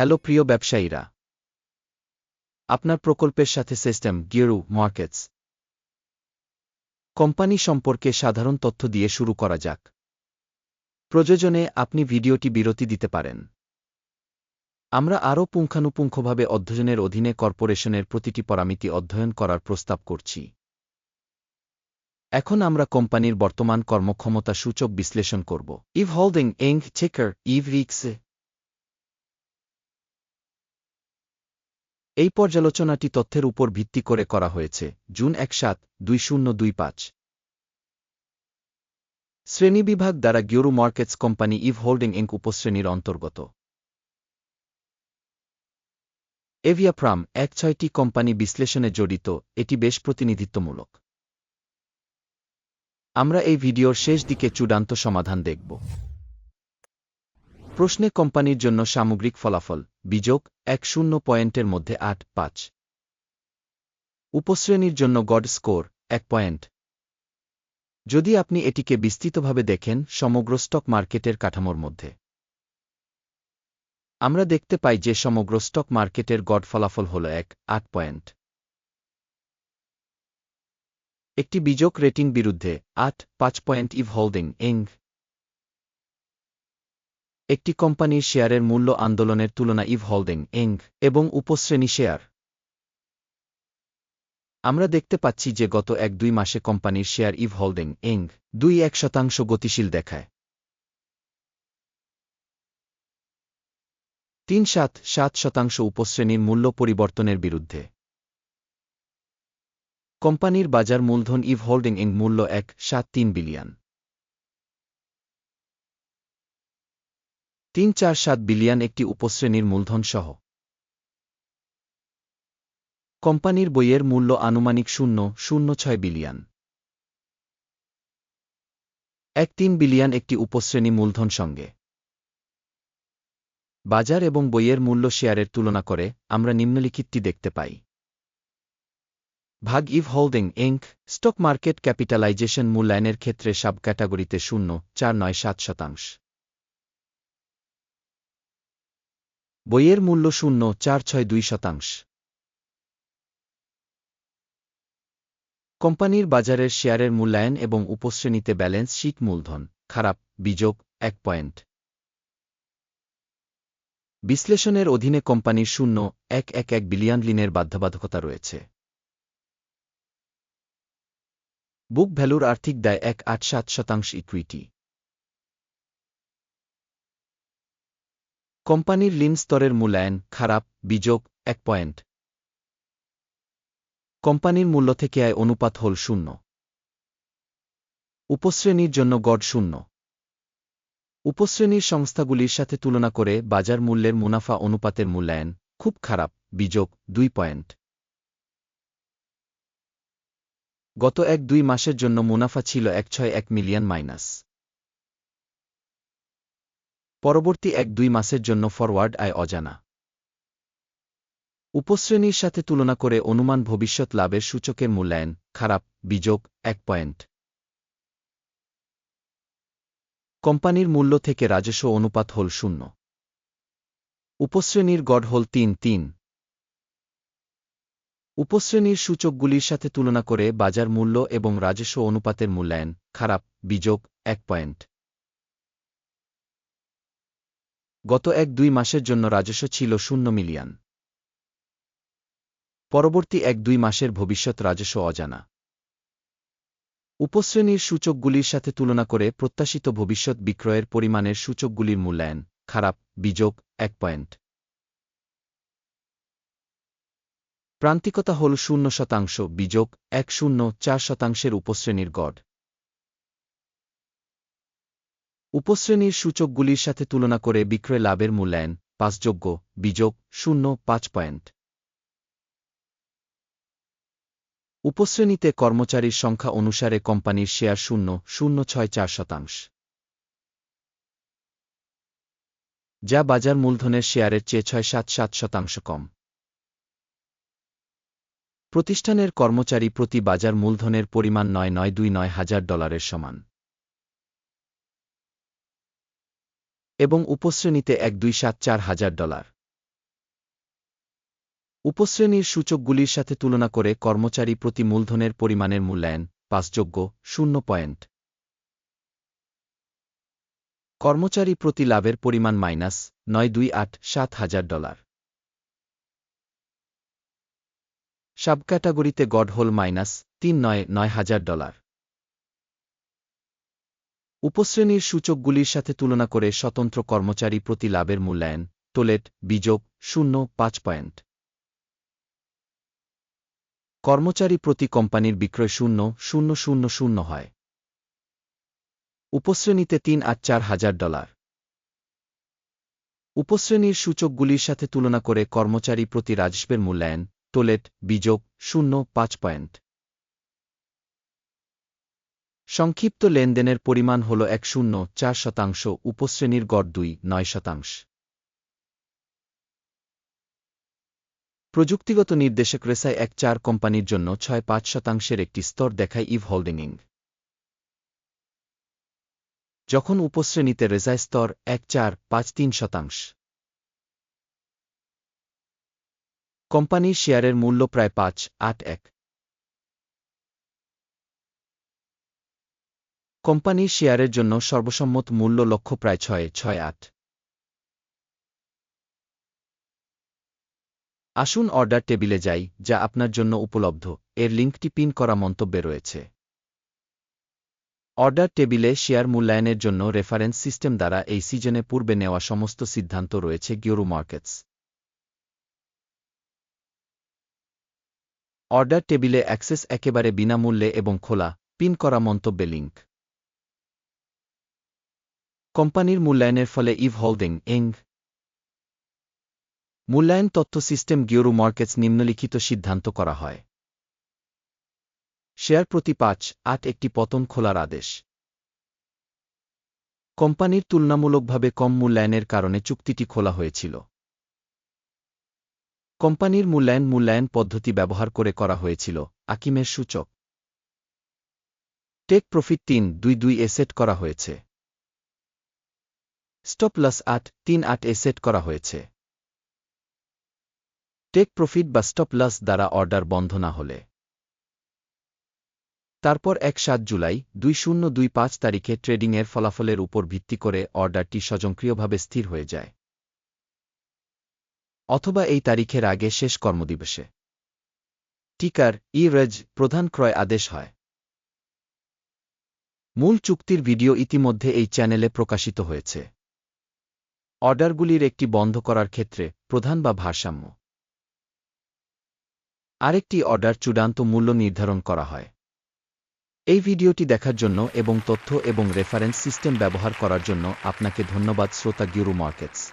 Hello প্রিয় ব্যবসায়ীরা। আপনার প্রকল্পের সাথে সিস্টেম গিয়েরু মার্কেটস। কোম্পানি সম্পর্কে সাধারণ তথ্য দিয়ে শুরু করা যাক। প্রয়োজনে আপনি ভিডিওটি বিরতি দিতে পারেন। আমরা আরও পুঙ্খানুপুঙ্খভাবে অধ্যয়নের অধীনে কর্পোরেশনের প্রতিটি পরামিতি অধ্যয়ন করার প্রস্তাব করছি। এখন আমরা কোম্পানির বর্তমান কর্মক্ষমতা সূচক বিশ্লেষণ করব। ইভ হোল্ডিং এং চেকার, ইভ রিক্সে এই পর্যালোচনাটি তথ্যের উপর ভিত্তি করে করা হয়েছে। জুন এক সাত, দুই শূন্য দুই পাঁচ। শ্রেণীবিভাগ দ্বারা গিওরু markets company eve holding Inc উপশ্রেণীর অন্তর্গত। এভিয়াপ্রাম এক ছয়টি কোম্পানি বিশ্লেষণে জড়িত, এটি বেশ প্রতিনিধিত্বমূলক। আমরা এই ভিডিওর শেষ দিকে চূড়ান্ত সমাধান দেখব। প্রশ্নে কোম্পানির জন্য সামগ্রিক ফলাফল বিযোগ এক শূন্য পয়েন্টের মধ্যে আট, পাঁচ। উপশ্রেণীর জন্য গড স্কোর, এক পয়েন্ট। যদি আপনি এটিকে বিস্তৃতভাবে দেখেন, সমগ্র স্টক মার্কেটের কাঠামোর মধ্যে। আমরা দেখতে পাই যে সমগ্র স্টক মার্কেটের গড ফলাফল হল এক, আট পয়েন্ট। একটি বিযোগ রেটিং বিরুদ্ধে আট, পাঁচ পয়েন্ট ইভ হোল্ডিং এং একটি কোম্পানির শেয়ারের মূল্য আন্দোলনের তুলনা ইভ হোল্ডিং, এং, এবং উপশ্রেণী শেয়ার। আমরা দেখতে পাচ্ছি যে গত এক দুই মাসে কোম্পানির শেয়ার ইভ হোল্ডিং, এং, দুই এক শতাংশ গতিশীল দেখায়। তিন সাত সাত শতাংশ উপশ্রেণীর মূল্য পরিবর্তনের বিরুদ্ধে। কোম্পানির বাজার মূলধন ইভ হোল্ডিং ইং মূল্য এক সাত তিন বিলিয়ন। তিন চার সাত বিলিয়ন একটি উপশ্রেণীর মূলধন সহ কোম্পানির বইয়ের মূল্য আনুমানিক শূন্য শূন্য ছয় বিলিয়ন। এক তিন বিলিয়ন একটি উপশ্রেণী মূলধন সঙ্গে বাজার এবং বইয়ের মূল্য শেয়ারের তুলনা করে আমরা নিম্নলিখিতটি দেখতে পাই। ভাগ eve holding Inc stock market capitalization মূল্যায়নের ক্ষেত্রে সাব ক্যাটাগরিতে শূন্য, চার নয় সাত শতাংশ। বইয়ের মূল্য শূন্য, চার ছয় দুই শতাংশ। কোম্পানির বাজারের শেয়ারের মূল্যায়ন এবং উপশ্রেণীতে ব্যালেন্স শিট মূলধন, খারাপ, বিযোগ, এক পয়েন্ট। বিশ্লেষণের অধীনে কোম্পানির শূন্য, এক এক এক বিলিয়ন লিনের বাধ্যবাধকতা রয়েছে। বুক ভ্যালুর আর্থিক দায় এক আট সাত শতাংশ ইকুইটি। কোম্পানির লিন স্তরের মূল্যায়ন, খারাপ বিযোগ এক পয়েন্ট। কোম্পানির মূল্য থেকে আয় অনুপাত হল শূন্য। উপশ্রেণীর জন্য গড় শূন্য। উপশ্রেণীর সংস্থাগুলির সাথে তুলনা করে বাজার মূল্যের মুনাফা অনুপাতের মূল্যায়ন, খুব খারাপ বিযোগ দুই পয়েন্ট। গত এক দুই মাসের জন্য মুনাফা ছিল এক ছয় এক মিলিয়ন মাইনাস। পরবর্তী এক দুই মাসের জন্য ফরওয়ার্ড আয় অজানা। উপশ্রেণীর সাথে তুলনা করে অনুমান ভবিষ্যৎ লাভের সূচকের মূল্যায়ন, খারাপ, বিযোগ, এক পয়েন্ট। কোম্পানির মূল্য থেকে রাজস্ব অনুপাত হল শূন্য। উপশ্রেণীর গড় হল তিন তিন। উপশ্রেণীর সূচকগুলির সাথে তুলনা করে বাজার মূল্য এবং রাজস্ব অনুপাতের মূল্যায়ন, খারাপ, বিযোগ, এক পয়েন্ট। গত এক দুই মাসের জন্য রাজস্ব ছিল শূন্য মিলিয়ন। পরবর্তী এক দুই মাসের ভবিষ্যৎ রাজস্ব অজানা। উপশ্রেণীর সূচকগুলির সাথে তুলনা করে প্রত্যাশিত ভবিষ্যৎ বিক্রয়ের পরিমাণের সূচকগুলির মূল্যায়ন খারাপ বিযোগ এক পয়েন্ট। প্রান্তিকতা হল শূন্য শতাংশ বিযোগ এক শূন্য, চার শতাংশের উপশ্রেণীর গড়। উপশ্রেণীর সূচকগুলির সাথে তুলনা করে বিক্রয় লাভের মূল্যায়ন, পাঁচযোগ্য, বিযোগ, শূন্য, পাঁচ পয়েন্ট। উপশ্রেণীতে কর্মচারীর সংখ্যা অনুসারে কোম্পানির শেয়ার শূন্য শূন্য ছয় চার শতাংশ। যা বাজার মূলধনের শেয়ারের চেয়ে ছয় সাত সাত শতাংশ কম। প্রতিষ্ঠানের কর্মচারী প্রতি বাজার মূলধনের পরিমাণ নয় নয় দুই নয় হাজার ডলারের সমান। এবং উপশ্রেণীতে এক দুই সাত চার হাজার ডলার। উপশ্রেণীর সূচকগুলির সাথে তুলনা করে কর্মচারী প্রতি মূলধনের পরিমাণের মূল্যায়ন পাঁচযোগ্য শূন্য পয়েন্ট। কর্মচারী প্রতি লাভের পরিমাণ মাইনাস নয় দুই আট সাত হাজার ডলার। সাব ক্যাটাগরিতে গডহোল মাইনাস তিন নয় নয় হাজার ডলার। উপশ্রেণীর সূচকগুলির সাথে তুলনা করে স্বতন্ত্র কর্মচারী প্রতি লাভের মূল্যায়ন টোলেট বিযোগ, শূন্য, পাঁচ পয়েন্ট। কর্মচারী প্রতি কোম্পানির বিক্রয় শূন্য শূন্য শূন্য শূন্য হয়। উপশ্রেণীতে তিন আট চার হাজার ডলার। উপশ্রেণীর সূচকগুলির সাথে তুলনা করে কর্মচারী প্রতি রাজস্বের মূল্যায়ন টোলেট বিযোগ, শূন্য, পাঁচ পয়েন্ট। সংক্ষিপ্ত লেনদেনের পরিমাণ হল এক শূন্য চার শতাংশ, উপশ্রেণীর গড় দুই, নয় শতাংশ। প্রযুক্তিগত নির্দেশক রেসায় এক চার কোম্পানির জন্য ছয় পাঁচ শতাংশের একটি স্তর দেখায় ইভ হোল্ডিং যখন উপশ্রেণীতে রেজায় স্তর এক চার পাঁচ তিন শতাংশ। কোম্পানির শেয়ারের মূল্য প্রায় পাঁচ, আট, এক। কোম্পানির শেয়ারের জন্য সর্বসম্মত মূল্য লক্ষ্য প্রায় ছয় ছয়, আট। আসুন অর্ডার টেবিলে যাই, যা আপনার জন্য উপলব্ধ। এর লিঙ্কটি পিন করা মন্তব্যে রয়েছে। অর্ডার টেবিলে শেয়ার মূল্যায়নের জন্য রেফারেন্স সিস্টেম দ্বারা এই সিজনে পূর্বে নেওয়া সমস্ত সিদ্ধান্ত রয়েছে গিওরু মার্কেটস। অর্ডার টেবিলে অ্যাক্সেস একেবারে বিনামূল্যে এবং খোলা, পিন করা মন্তব্যে লিঙ্ক। কোম্পানির মূল্যায়নের ফলে ইভ হোল্ডিং এং মূল্যায়ন তথ্য সিস্টেম গিওরু মার্কেটস নিম্নলিখিত সিদ্ধান্ত করা হয়। শেয়ার প্রতি পাঁচ, আট একটি পতন খোলার আদেশ। কোম্পানির তুলনামূলকভাবে কম মূল্যায়নের কারণে চুক্তিটি খোলা হয়েছিল। কোম্পানির মূল্যায়ন মূল্যায়ন পদ্ধতি ব্যবহার করে করা হয়েছিল, আকিমের সূচক। টেক প্রফিট তিন, দুই দুই এসেট করা হয়েছে। স্টপ লস আট, তিন আট এ সেট করা হয়েছে। টেক প্রফিট বা স্টপ লস দ্বারা অর্ডার বন্ধ না হলে। তারপর এক সাত জুলাই, দুই শূন্য দুই পাঁচ তারিখে ট্রেডিংয়ের ফলাফলের উপর ভিত্তি করে অর্ডারটি স্বয়ংক্রিয়ভাবে স্থির হয়ে যায়। অথবা এই তারিখের আগে শেষ কর্মদিবসে। টিকার ই রেজ প্রধান ক্রয় আদেশ হয়। মূল চুক্তির ভিডিও ইতিমধ্যে এই চ্যানেলে প্রকাশিত হয়েছে। অর্ডারগুলির একটি বন্ধ করার ক্ষেত্রে প্রধান বা ভারসাম্য। আরেকটি অর্ডার চূড়ান্ত মূল্য নির্ধারণ করা হয়। এই ভিডিওটি দেখার জন্য এবং তথ্য এবং রেফারেন্স সিস্টেম ব্যবহার করার জন্য আপনাকে ধন্যবাদ, শ্রোতা গিউরু মার্কেটস।